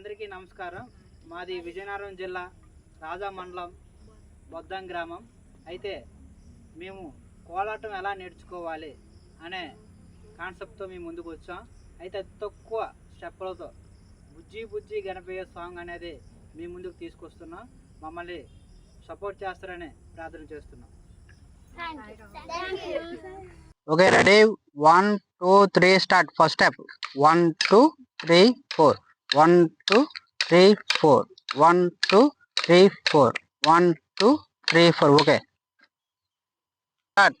అందరికీ నమస్కారం. మాది విజయనగరం జిల్లా రాజా మండలం బొద్దం గ్రామం. అయితే మేము కోలాటం ఎలా నేర్చుకోవాలి అనే కాన్సెప్ట్తో మేము ముందుకు వచ్చాం. అయితే తక్కువ స్టెప్పులతో బుజ్జి బుజ్జి గణపయ్య సాంగ్ అనేది మీ ముందుకు తీసుకొస్తున్నాం. మమ్మల్ని సపోర్ట్ చేస్తారని ప్రార్థన చేస్తున్నాం. Okay ready one two three start first step one two three four one two three four one two three four one two three four okay start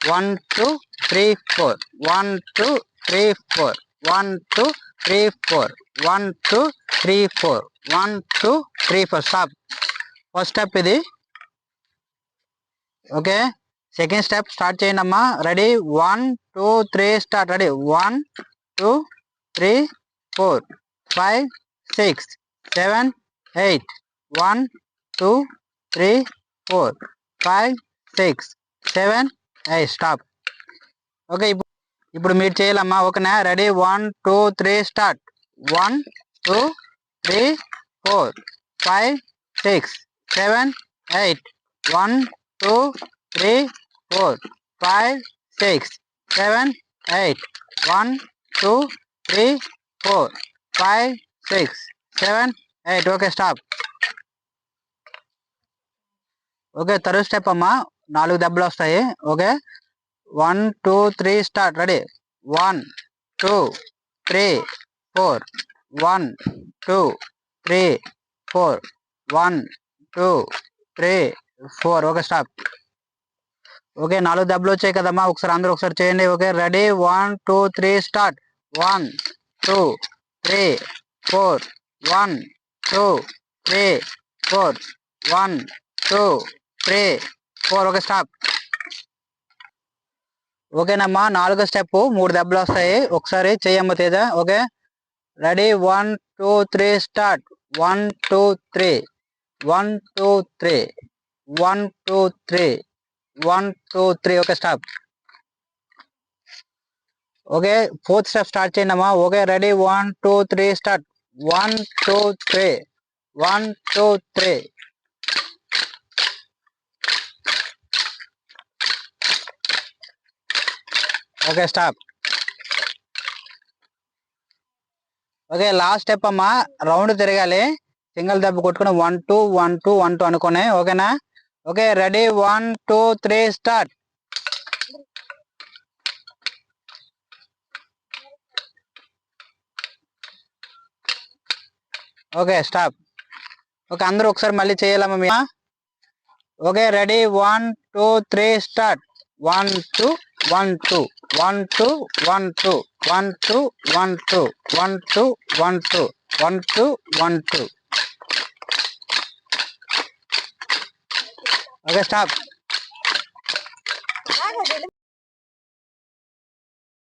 one two three four one two three four one two three four one two three four one two three four stop first step ఇది okay second step start చేయండి అమ్మా ready one two three start ready one two three four five six seven eight one two three four five six seven eight stop okay ఇప్పుడు ఇప్పుడు మీరు చేయాలమ్మా. ఓకేనా? Ready one two three start one two three four five six seven eight one two three four five six seven eight one two three four five six seven eight okay stop okay third step అమ్మా. నాలుగు దెబ్బలు వస్తాయి. Okay one two three start ready one two three four one two three four one two three four okay stop okay నాలుగు దెబ్బలు వచ్చాయి కదమ్మా. ఒకసారి అందరూ ఒకసారి చేయండి. Okay ready one two three start one two three four one two three four one two three four okay stop ఓకేనమ్మా నాలుగో స్టెప్ మూడు దెబ్బలు వస్తాయి ఒకసారి చెయ్యమ్మ Teja okay ready one two three start one two three one two three one two three one two three okay stop okay fourth step start చేయండి అమ్మా okay ready one two three start one two three one two three okay stop okay last step అమ్మా. Round తిరగాలి. Single దెబ్బ కొట్టుకుని one two one two one two అనుకునే ఓకేనా? Okay ready one two three start okay stop okay అందరూ ఒకసారి మళ్ళీ చేయాలమ్మా మీ okay ready one two three start one two one two one two one two one two one two one two one two one two one two okay stop